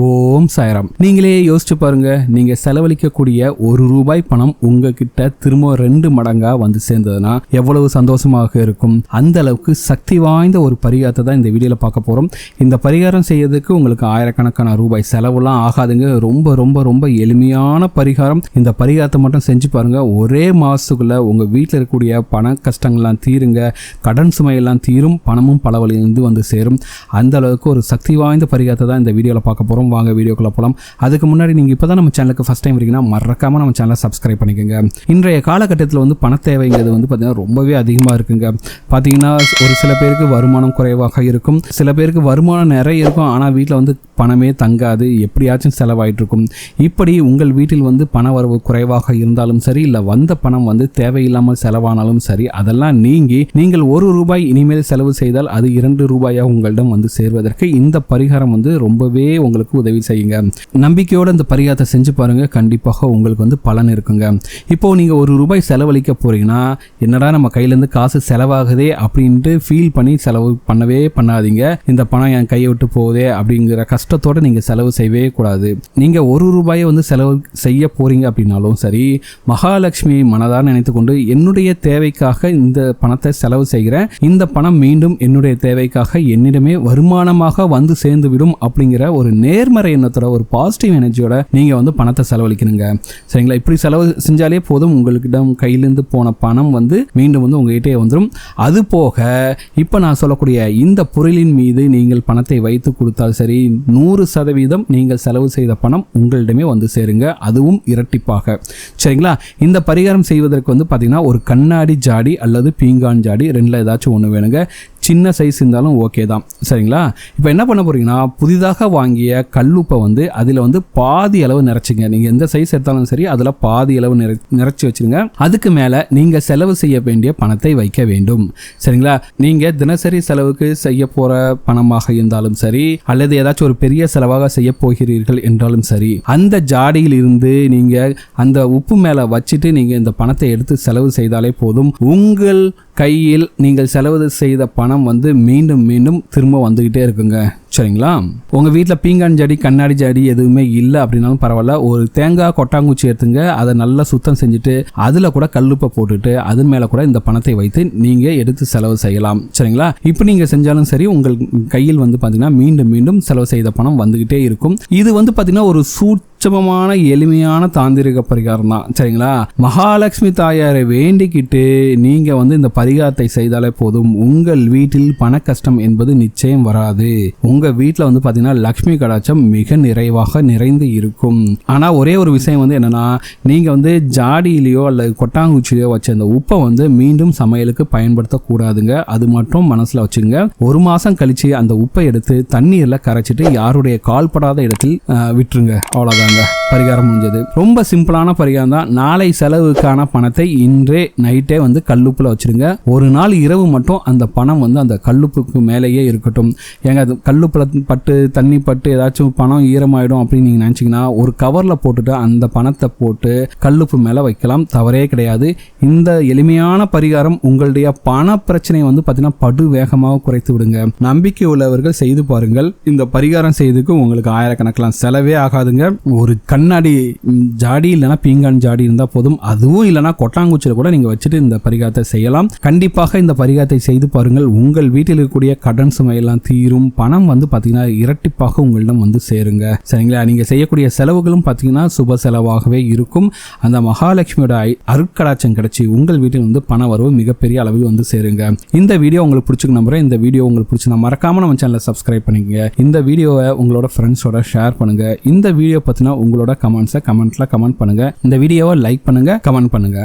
ஓம் சாயராம். நீங்களே யோசிச்சு பாருங்க நீங்க செலவழிக்கக்கூடிய ஒரு ரூபாய் பணம் உங்ககிட்ட திரும்ப ரெண்டு மடங்கா வந்து சேர்ந்ததுன்னா எவ்வளவு சந்தோஷமாக இருக்கும்? அந்த அளவுக்கு சக்தி வாய்ந்த ஒரு பரிகாரத்தை தான் இந்த வீடியோல பார்க்க போறோம். இந்த பரிகாரம் செய்யறதுக்கு உங்களுக்கு ஆயிரக்கணக்கான ரூபாய் செலவுலாம் ஆகாதுங்க. ரொம்ப ரொம்ப ரொம்ப எளிமையான பரிகாரம். இந்த பரிகாரத்தை மட்டும் செஞ்சு பாருங்க. ஒரே மாசத்துக்குள்ள உங்க வீட்டில் இருக்கக்கூடிய பண கஷ்டங்கள்லாம் தீருங்க. கடன் சுமையெல்லாம் தீரும். பணமும் பல வழியிலிருந்து வந்து சேரும். அந்த அளவுக்கு ஒரு சக்தி வாய்ந்த பரிகாரத்தை தான் இந்த வீடியோவில் பார்க்க போகிறோம் வாங்க வீடியோக்குள்ளே போகலாம் அதுக்கு முன்னாடி நீங்கள் இப்போ தான் நம்ம சேனலுக்கு ஃபஸ்ட் டைம் இருக்கீங்கன்னா மறக்காமல் நம்ம சேனலை சப்ஸ்கிரைப் பண்ணிக்கோங்க. இன்றைய காலகட்டத்தில் வந்து பண தேவைங்கிறது வந்து பார்த்திங்கன்னா ரொம்பவே அதிகமாக இருக்குங்க. பார்த்தீங்கன்னா ஒரு சில பேருக்கு வருமானம் குறைவாக இருக்கும். சில பேருக்கு வருமானம் நிறைய இருக்கும். ஆனால் வீட்டில் வந்து பணமே தங்காது எப்படியாச்சும் செலவாயிட்டு இருக்கும் இப்படி உங்கள் வீட்டில் வந்து பண வரவு குறைவாக இருந்தாலும் சரி இல்லை வந்த பணம் வந்து தேவையில்லாமல் செலவானாலும் சரி அதெல்லாம் நீங்கி நீங்கள் ஒரு ரூபாய் இனிமேல் செலவு செய்தால் அது இரண்டு ரூபாயாக உங்களிடம் வந்து சேர்வதற்கு இந்த பரிகாரம் வந்து ரொம்பவே உங்களுக்கு உதவி செய்யுங்க. நம்பிக்கையோட இந்த பரிகாரத்தை செஞ்சு பாருங்க கண்டிப்பாக உங்களுக்கு வந்து பலன் இருக்குங்க. இப்போ நீங்க ஒரு ரூபாய் செலவழிக்க போறீங்கன்னா என்னடா நம்ம கையிலேருந்து காசு செலவாகுதே அப்படின்ட்டு ஃபீல் பண்ணி செலவு பண்ணவே பண்ணாதீங்க. இந்த பணம் என் கையை விட்டு போகுதே அப்படிங்கிற கஷ்டம் கஷ்டத்தோட நீங்கள் செலவு செய்யவே கூடாது. நீங்கள் ஒரு ரூபாயை வந்து செலவு செய்ய போறீங்க அப்படின்னாலும் சரி மகாலட்சுமியை மனதார நினைத்து கொண்டு என்னுடைய தேவைக்காக இந்த பணத்தை செலவு செய்கிறேன். இந்த பணம் மீண்டும் என்னுடைய தேவைக்காக என்னிடமே வருமானமாக வந்து சேர்ந்து விடும் அப்படிங்கிற ஒரு நேர்மறை எண்ணத்தோட ஒரு பாசிட்டிவ் எனர்ஜியோட நீங்கள் வந்து பணத்தை செலவழிக்கணுங்க. சரிங்களா? இப்படி செலவு செஞ்சாலே போதும். உங்களுக்கிடம் கையிலேருந்து போன பணம் வந்து மீண்டும் வந்து உங்ககிட்டே வந்துடும் அது போக இப்போ நான் சொல்லக்கூடிய இந்த பொருளின் மீது நீங்கள் பணத்தை வைத்து கொடுத்தால் சரி நூறு சதவீதம் நீங்கள் செலவு செய்த பணம் உங்களிடமே வந்து சேருங்க. அதுவும் இரட்டிப்பாக. சரிங்களா? இந்த பரிகாரம் செய்வதற்கு வந்து பார்த்தீங்கன்னா ஒரு கண்ணாடி ஜாடி அல்லது பீங்கான் ஜாடி ரெண்டில் ஏதாச்சும் ஒன்று வேணுங்க. சின்ன சைஸ் இருந்தாலும் ஓகே தான். சரிங்களா? இப்போ என்ன பண்ண போகிறீங்கன்னா புதிதாக வாங்கிய கல்லுப்பை வந்து அதில் வந்து பாதி அளவு நிறச்சிங்க. நீங்கள் எந்த சைஸ் எடுத்தாலும் சரி அதில் பாதி அளவு நிறை நிறச்சி வச்சிருங்க. அதுக்கு மேலே நீங்கள் செலவு செய்ய வேண்டிய பணத்தை வைக்க வேண்டும். சரிங்களா? நீங்கள் தினசரி செலவுக்கு செய்ய போகிற பணமாக இருந்தாலும் சரி அல்லது ஏதாச்சும் ஒரு பெரிய செலவாக செய்ய போகிறீர்கள் என்றாலும் சரி அந்த ஜாடியில் இருந்து நீங்கள் அந்த உப்பு மேலே வச்சுட்டு நீங்கள் இந்த பணத்தை எடுத்து செலவு செய்தாலே போதும். உங்கள் கையில் நீங்கள் செலவு செய்த பணம் வந்து மீண்டும் மீண்டும் திரும்ப வந்துக்கிட்டே இருக்குங்க. சரிங்களா? உங்கள் வீட்டில் பீங்கான் ஜாடி கண்ணாடி ஜாடி எதுவுமே இல்லை அப்படின்னாலும் பரவாயில்ல. ஒரு தேங்காய் கொட்டாங்குச்சி எடுத்துங்க. அதை நல்லா சுத்தம் செஞ்சுட்டு அதில் கூட கல்லுப்பை போட்டுட்டு அது மேலே கூட இந்த பணத்தை வைத்து நீங்கள் எடுத்து செலவு செய்யலாம். சரிங்களா? இப்போ நீங்கள் செஞ்சாலும் சரி உங்கள் கையில் வந்து பார்த்தீங்கன்னா மீண்டும் மீண்டும் செலவு செய்த பணம் வந்துக்கிட்டே இருக்கும். இது வந்து பார்த்தீங்கன்னா ஒரு சூட் உச்சபமான எளிமையான தாந்திரிக பரிகாரம் தான். சரிங்களா? மகாலட்சுமி தாயாரை வேண்டிக்கிட்டு நீங்கள் வந்து இந்த பரிகாரத்தை செய்தாலே போதும். உங்கள் வீட்டில் பண கஷ்டம் என்பது நிச்சயம் வராது. உங்கள் வீட்டில் வந்து பார்த்தீங்கன்னா லக்ஷ்மி கடாச்சம் மிக நிறைவாக நிறைந்து இருக்கும். ஆனால் ஒரே ஒரு விஷயம் வந்து என்னன்னா நீங்கள் வந்து ஜாடியிலையோ அல்லது கொட்டாங்குச்சிலையோ வச்ச அந்த உப்பை வந்து மீண்டும் சமையலுக்கு பயன்படுத்தக்கூடாதுங்க. அது மட்டும் மனசில் வச்சுங்க ஒரு மாதம் கழிச்சு அந்த உப்பை எடுத்து தண்ணீரில் கரைச்சிட்டு யாருடைய கால்படாத இடத்தில் விட்டுருங்க. அவ்வளோதான் আমরা பரிகாரம் முடிஞ்சது. ரொம்ப சிம்பிளான பரிகாரம் தான். நாளை செலவுக்கான பணத்தை இன்றே நைட்டே வந்து கல்லுப்பில் வச்சிருங்க. ஒரு நாள் இரவு மட்டும் அந்த பணம் வந்து அந்த கல்லுப்புக்கு மேலேயே இருக்கட்டும். ஏங்க அது கல்லுப்பில் பட்டு தண்ணி பட்டு ஏதாச்சும் பணம் ஈரமாயிடும் அப்படின்னு நீங்கள் நினச்சிங்கன்னா ஒரு கவரில் போட்டுட்டு அந்த பணத்தை போட்டு கல்லுப்பு மேலே வைக்கலாம். தவறே கிடையாது. இந்த எளிமையான பரிகாரம் உங்களுடைய பண பிரச்சனையை வந்து பார்த்தீங்கன்னா படு வேகமாக குறைத்து விடுங்க. நம்பிக்கை உள்ளவர்கள் செய்து பாருங்கள். இந்த பரிகாரம் செய்ததுக்கு உங்களுக்கு ஆயிரக்கணக்கெலாம் செலவே ஆகாதுங்க. ஒரு கண் கண்ணாடி ஜாடி இல்லைன்னா பீங்கான் ஜாடி இருந்தால் போதும். அதுவும் இல்லைனா கொட்டாங்குச்சியில் கூட நீங்கள் வச்சுட்டு இந்த பரிகாரத்தை செய்யலாம். கண்டிப்பாக இந்த பரிகாரத்தை செய்து பாருங்கள். உங்கள் வீட்டில் இருக்கக்கூடிய கடன் சுமையெல்லாம் தீரும். பணம் வந்து பார்த்தீங்கன்னா இரட்டிப்பாக உங்களிடம் வந்து சேருங்க. சரிங்களா? நீங்கள் செய்யக்கூடிய செலவுகளும் பார்த்தீங்கன்னா சுப செலவாகவே இருக்கும். அந்த மகாலட்சுமியோட அருட்கடாச்சம் அருட்கடாட்சம் கிடைச்சி உங்கள் வீட்டில் வந்து பண வரவு மிகப்பெரிய அளவில் வந்து சேருங்க. இந்த வீடியோ உங்களுக்கு பிடிச்சிருக்கு நம்புறேன். இந்த வீடியோ உங்களுக்கு பிடிச்சிருந்தா மறக்காம நம்ம சேனலை சப்ஸ்கிரைப் பண்ணிக்கங்க. இந்த வீடியோவை உங்களோட ஃப்ரெண்ட்ஸோட ஷேர் பண்ணுங்க. இந்த வீடியோ பார்த்தீங்கன்னா உங்களோட கமெண்ட்ஸை கமெண்ட்ல கமெண்ட் பண்ணுங்க. இந்த வீடியோவை லைக் பண்ணுங்க கமெண்ட் பண்ணுங்க.